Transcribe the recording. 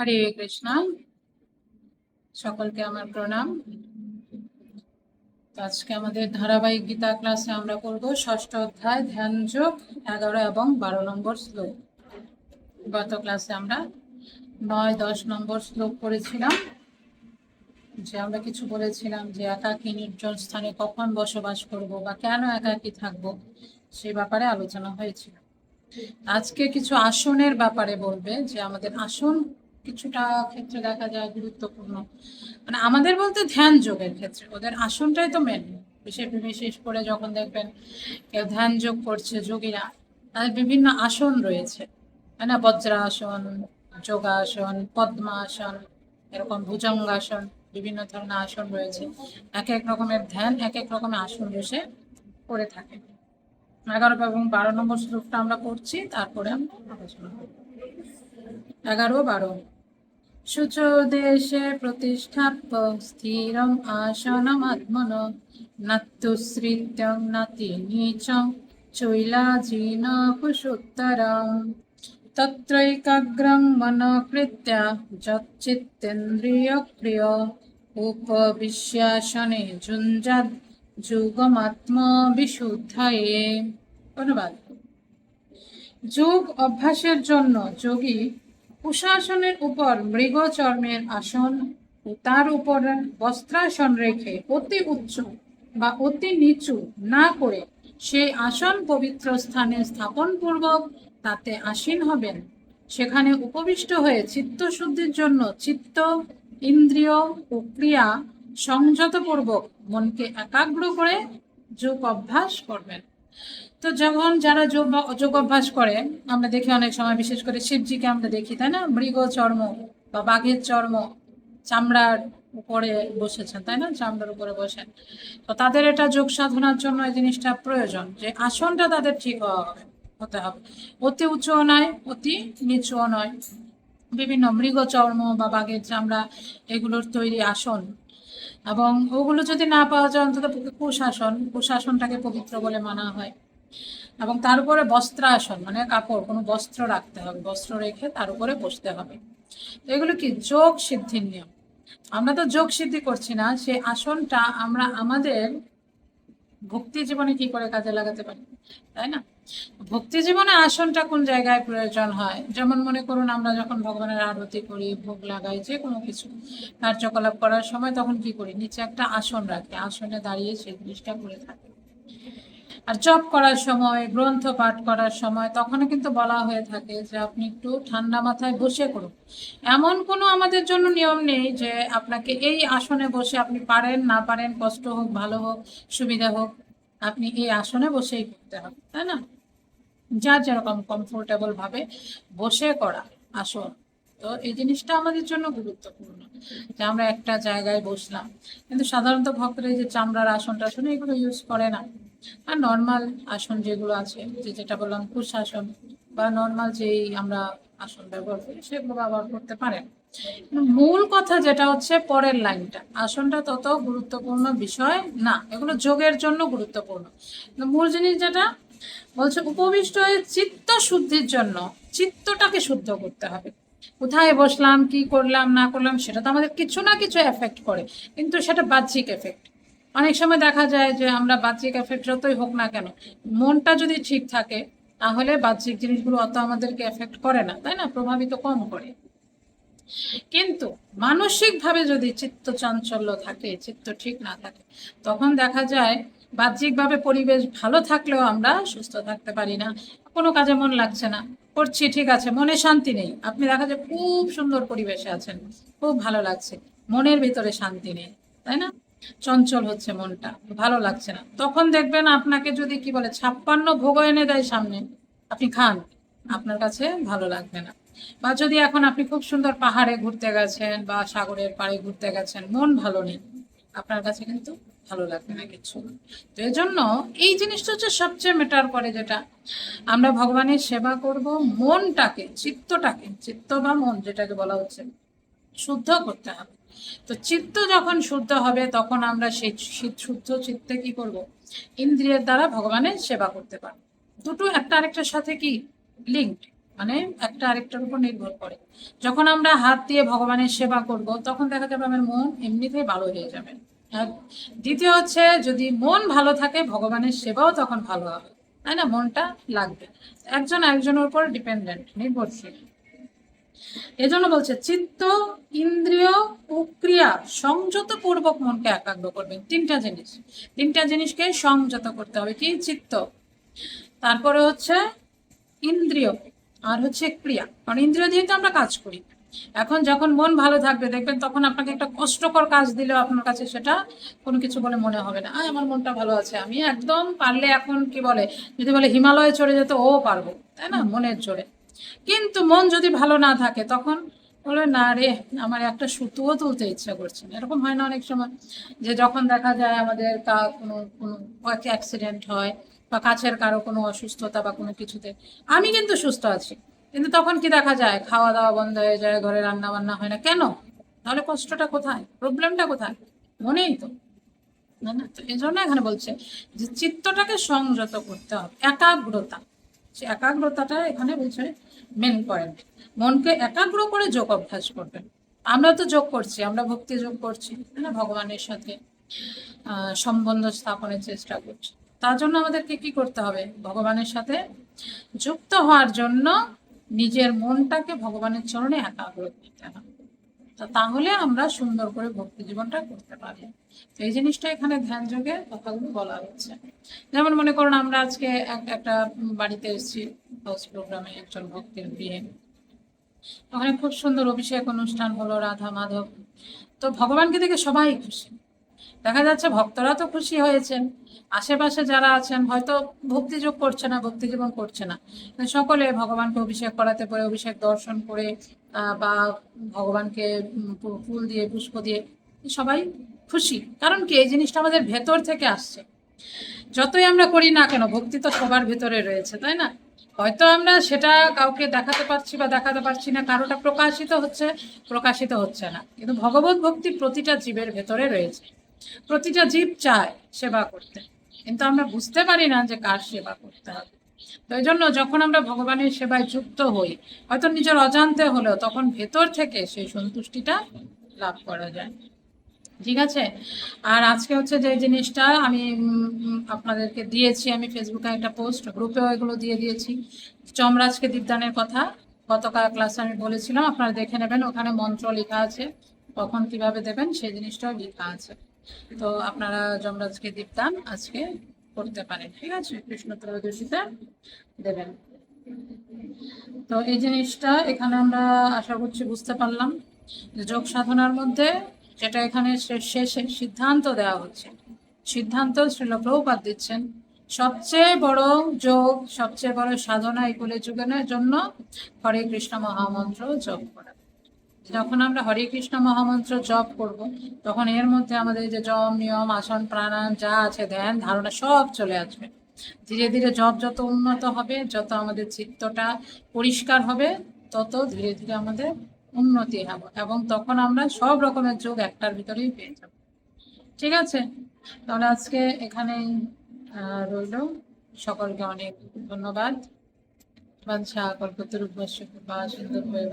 হরে কৃষ্ণ। সকলকে আমার প্রণাম। আজকে আমাদের ধারাবাহিক গীতা ক্লাসে আমরা করব ষষ্ঠ অধ্যায়, ধ্যান যোগ, এগারো এবং বারো নম্বর শ্লোক। গত ক্লাসে আমরা নয়, দশ নম্বর শ্লোক করেছিলাম যে আমরা কিছু বলেছিলাম যে একাকী নির্জন স্থানে কখন বসবাস করব বা কেন একাকী থাকব, সে ব্যাপারে আলোচনা হয়েছিল। আজকে কিছু আসনের ব্যাপারে বলবে যে আমাদের আসন কিছুটা ক্ষেত্রে দেখা যায় গুরুত্বপূর্ণ। মানে আমাদের বলতে ধ্যান যোগের ক্ষেত্রে, ওদের আসনটাই তো মেন বিশেষ বিশেষ করে যখন দেখবেন কেউ ধ্যান যোগ করছে যোগীরা, তাদের বিভিন্ন আসন রয়েছে। তাই না? বজ্রাসন, যোগাসন, পদ্মাসন, এরকম ভুজঙ্গাসন, বিভিন্ন ধরনের আসন রয়েছে। এক এক রকমের ধ্যান, এক এক রকমের আসন বসে করে থাকে। এগারো এবং বারো নম্বর শ্লোকটা আমরা করছি তারপরে আমরা আলোচনা করব। এগারো বারো। শুচো দেশে প্রতিষ্ঠাপ্য স্থিরম আসনম আত্মন। নাত্যুশ্রিত্যং নাতি নিচং চৈলাজীন কুশোত্তরম তত্রৈকাগ্রং মনকৃত্য যচ্চিত্তেন্দ্রিয়ক্রিয় উপবিশ্যাসনে যুঞ্জাদ যুগমাত্ম বিশুদ্ধয়ে ধন্যবাদ। যোগ অভ্যাসের জন্য যোগী কুশাসনের উপর মৃগ চর্মের আসন, তার উপর বস্ত্রাসন রেখে অতি উচ্চ বা অতি নিচু না করে সেই আসন পবিত্র স্থানে স্থাপন পূর্বক তাতে আসীন হবেন। সেখানে উপবিষ্ট হয়ে চিত্ত শুদ্ধির জন্য চিত্ত, ইন্দ্রিয় ও ক্রিয়া সংযতপূর্বক মনকে একাগ্র করে যোগ অভ্যাস করবেন। তো যখন যারা যোগ যোগ অভ্যাস করে, আমরা দেখি অনেক সময়, বিশেষ করে শিবজিকে আমরা দেখি, তাই না? মৃগ চর্ম বা বাঘের চর্ম চামড়ার উপরে বসেছেন, তাই না? চামড়ার উপরে বসেন তো তাদের এটা যোগ সাধনার জন্য এই জিনিসটা প্রয়োজন যে আসনটা তাদের ঠিক হতে হবে। অতি উঁচুও নয়, অতি নিচুও নয়। বিভিন্ন মৃগ চর্ম বা বাঘের চামড়া, এগুলোর তৈরি আসন। এবং ওগুলো যদি না পাওয়া যায়, অন্তত কুশাসন, কুশাসনটাকে পবিত্র বলে মানা হয়। এবং তার উপরে বস্ত্রাসন মানে কাপড়, কোনো বস্ত্র রাখতে হবে, বস্ত্র রেখে তার উপরে বসতে হবে। তো এগুলো কি? যোগ সিদ্ধির নিয়ম। আমরা তো যোগ সিদ্ধি করছি না, সেই আসনটা আমরা আমাদের ভক্তি জীবনে কি করে কাজে লাগাতে পারি, তাই না? ভক্তি জীবনে আসনটা কোন জায়গায় প্রয়োজন হয়? যেমন মনে করুন, আমরা যখন ভগবানের আরতি করি, ভোগ লাগাই, যে কোনো কিছু কার্যকলাপ করার সময় তখন কি করি? নিচে একটা আসন রাখি, আসনে দাঁড়িয়ে সেই জিনিসটা করে থাকি। আর জব করার সময়, গ্রন্থ পাঠ করার সময় তখনও কিন্তু বলা হয়ে থাকে যে আপনি একটু ঠান্ডা মাথায় বসে করুন। এমন কোনো আমাদের জন্য নিয়ম নেই যে আপনাকে এই আসনে বসে আপনি পারেন, না পারেন, কষ্ট হোক, ভালো হোক, সুবিধা হোক, আপনি এই আসনে বসেই করতে হবে, তাই না? যার যেরকম কমফোর্টেবল ভাবে বসে করা আসন। তো এই জিনিসটা আমাদের জন্য গুরুত্বপূর্ণ যে আমরা একটা জায়গায় বসলাম। কিন্তু সাধারণত ভক্তরা এই যে চামড়ার আসন টাসন এগুলো ইউজ করে না। আর নর্মাল আসন যেগুলো আছে, যে যেটা বললাম কুশাসন বা নর্মাল যেই আমরা আসন ব্যবহার করি, সেগুলো ব্যবহার করতে পারেন। মূল কথা যেটা হচ্ছে পরের লাইনটা। আসনটা তত গুরুত্বপূর্ণ বিষয় না, এগুলো যোগের জন্য গুরুত্বপূর্ণ। মূল জিনিস যেটা, বলছে উপবিষ্ট হয়ে চিত্ত শুদ্ধির জন্য, চিত্তটাকে শুদ্ধ করতে হবে। কোথায় বসলাম, কি করলাম, না করলাম, সেটা তো আমাদের কিছু না কিছু এফেক্ট করে, কিন্তু সেটা বাহ্যিক এফেক্ট অনেক সময় দেখা যায় যে আমরা বাহ্যিক এফেক্ট যতই হোক না কেন, মনটা যদি ঠিক থাকে, তাহলে বাহ্যিক জিনিসগুলো অত আমাদেরকে এফেক্ট করে না, তাই না? প্রভাবিত কম করে। কিন্তু মানসিকভাবে যদি চিত্ত চাঞ্চল্য থাকে, চিত্ত ঠিক না থাকে, তখন দেখা যায় বাহ্যিকভাবে পরিবেশ ভালো থাকলেও আমরা সুস্থ থাকতে পারি না। কোনো কাজে মন লাগছে না। করছি, ঠিক আছে, মনে শান্তি নেই। আপনি দেখা যায় খুব সুন্দর পরিবেশে আছেন, খুব ভালো লাগছে। মনের ভিতরে শান্তি নেই, তাই না? চঞ্চল হচ্ছে মনটা, ভালো লাগছে না। তখন দেখবেন আপনাকে যদি, কি বলে, ছাপ্পান্ন ভোগ এনে দেয় সামনে, আপনি খান, আপনার কাছে ভালো লাগবে না। বা যদি এখন আপনি খুব সুন্দর পাহাড়ে ঘুরতে গেছেন বা সাগরের পাড়ে ঘুরতে গেছেন, মন ভালো নেই, আপনার কাছে কিন্তু ভালো লাগবে না কিছু। তো এই জন্য এই জিনিসটা হচ্ছে সবচেয়ে মেটার করে যেটা। আমরা ভগবানের সেবা করব, মনটাকে, চিত্তটাকে, চিত্ত বা মন যেটাকে বলা হচ্ছে, শুদ্ধ করতে হবে। তো চিত্ত যখন শুদ্ধ হবে, তখন আমরা সেই শুদ্ধ চিত্তে কি করব? ইন্দ্রিয়ের দ্বারা ভগবানের সেবা করতে পারব। দুটো একটা আরেকটার সাথে কি? লিঙ্কড মানে একটা আরেকটার উপর নির্ভর করে। যখন আমরা হাত দিয়ে ভগবানের সেবা করব, তখন দেখা যাবে আমার মন এমনিতেই ভালো হয়ে যাবে। দ্বিতীয় হচ্ছে, যদি মন ভালো থাকে, ভগবানের সেবাও তখন ভালো হবে। তাই না? মনটা লাগবে। একজন একজনের উপর ডিপেন্ডেন্ট নির্ভরশীল। এজন্য বলছে, চিত্ত, ইন্দ্রিয় ও ক্রিয়া সংযত পূর্বক মনকে একাগ্র করবেন তিনটা জিনিস। তিনটা জিনিসকে সংযত করতে হবে। কি? চিত্ত। তারপরে হচ্ছে ইন্দ্রিয় আর হচ্ছে ক্রিয়া। কারণ ইন্দ্রিয় দিয়ে তো আমরা কাজ করি। এখন যখন মন ভালো থাকবে, দেখবেন তখন আপনাকে একটা কষ্টকর কাজ দিলেও আপনার কাছে সেটা কোনো কিছু বলে মনে হবে না। আমার মনটা ভালো আছে, আমি একদম পারলে এখন কি বলে? যদি বলে হিমালয়ে চড়ে যেতে, ও পারব। তাই না? মনের জোরে। কিন্তু মন যদি ভালো না থাকে, তখন বলে, না রে, আমার একটা সুতোও তুলতে ইচ্ছা করছে না। এরকম হয় না অনেক সময় যে যখন দেখা যায় আমাদের কা- কোনো কোনো অ্যাক্সিডেন্ট হয় বা কাছের কারও কোনো অসুস্থতা বা কোনো কিছুতে, আমি কিন্তু সুস্থ আছি। কিন্তু তখন কি দেখা যায়? খাওয়া দাওয়া বন্ধ হয়ে যায়, ঘরে রান্না বান্না হয় না। কেন? তাহলে কষ্টটা কোথায়? প্রবলেমটা কোথায়? মনেই তো না না? তো এই জন্য এখানে বলছে যে, চিত্তটাকে সংযত করতে হবে, একাগ্রতা। সে একাগ্রতাটা এখানে বলছে মেন পয়েন্ট মনকে একাগ্র করে যোগ অভ্যাস করবেন আমরা তো যোগ করছি, আমরা ভক্তি যোগ করছি না? ভগবানের সাথে সম্বন্ধ স্থাপনের চেষ্টা করছি। তার জন্য আমাদেরকে কি করতে হবে? ভগবানের সাথে যুক্ত হওয়ার জন্য নিজের মনটাকে ভগবানের চরণে একাগ্র করতে হবে। তাহলে আমরা সুন্দর করে ভক্তি জীবনটা করতে পারি। এই জিনিসটা এখানে ধ্যান যোগে কথাগুলো বলা হচ্ছে যেমন মনে করুন, আমরা আজকে এক- একটা বাড়িতে এসেছি হাউস প্রোগ্রামে একজন ভক্তের বিয়ে। ওখানে খুব সুন্দর অভিষেক অনুষ্ঠান হলো রাধা মাধব তো ভগবানকে দেখে সবাই খুশি। দেখা যাচ্ছে ভক্তরা তো খুশি হয়েছেন। আশেপাশে যারা আছেন, হয়তো ভক্তিযোগ করছে না ভক্তি জীবন করছে না। সকলে ভগবানকে অভিষেক করাতে পারে অভিষেক দর্শন করে বা ভগবানকে ফুল দিয়ে, পুষ্প দিয়ে, সবাই খুশি। কারণ কি? এই জিনিসটা আমাদের ভেতর থেকে আসছে। যতই আমরা করি না কেন, ভক্তি তো সবার ভেতরে রয়েছে, তাই না? হয়তো আমরা সেটা কাউকে দেখাতে পারছি বা দেখাতে পারছি না, কারোটা প্রকাশিত হচ্ছে প্রকাশিত হচ্ছে না। কিন্তু ভগবত ভক্তি প্রতিটা জীবের ভেতরে রয়েছে। প্রতিটা জীব চায় সেবা করতে। কিন্তু আমরা বুঝতে পারি না যে কার সেবা করতে হবে। তো এই জন্য যখন আমরা ভগবানের সেবায় যুক্ত হই, হয়তো নিজের অজান্তে হলেও তখন ভেতর থেকে সেই সন্তুষ্টিটা লাভ করা যায়। ঠিক আছে? আর আজকে হচ্ছে যে জিনিসটা আমি আপনাদেরকে দিয়েছি। আমি ফেসবুকে একটা পোস্ট গ্রুপেও এগুলো দিয়ে দিয়েছি। চমরাজকে দীপদানের কথা গতকাল ক্লাসে আমি বলেছিলাম। আপনারা দেখে নেবেন, ওখানে মন্ত্র লেখা আছে। কখন কীভাবে দেবেন, সেই জিনিসটাও লেখা আছে। তো আপনারা যমরাজকে দীপদান আজকে করতে পারেন, ঠিক আছে? কৃষ্ণ ত্রয়োদশীতে দেবেন। তো এই জিনিসটা এখানে আমরা আশা করছি বুঝতে পারলাম যোগ সাধনার মধ্যে যেটা এখানে শেষে সিদ্ধান্ত দেওয়া হচ্ছে, সিদ্ধান্ত শ্রীল প্রভুপাত দিচ্ছেন, সবচেয়ে বড় যোগ, সবচেয়ে বড় সাধনা এই কুলে যুগের জন্য, হরে কৃষ্ণ মহামন্ত্র যোগ করা। যখন আমরা হরে কৃষ্ণ মহামন্ত্র জপ করব, তখন এর মধ্যে আমাদের যে জম, নিয়ম, আসন, প্রাণায়াম যা আছে, ধ্যান, ধারণা সব চলে আসবে। ধীরে ধীরে জপ যত উন্নত হবে, যত আমাদের চিত্তটা পরিষ্কার হবে, তত ধীরে ধীরে আমাদের উন্নতি হবে এবং তখন আমরা সব রকমের যোগ একটার ভিতরেই পেয়ে যাব। ঠিক আছে? তাহলে আজকে এখানেই রইল। সকলকে অনেক ধন্যবাদ। বাঞ্ছা কল্পতরূপস্য কৃপা সিন্ধু ভৈব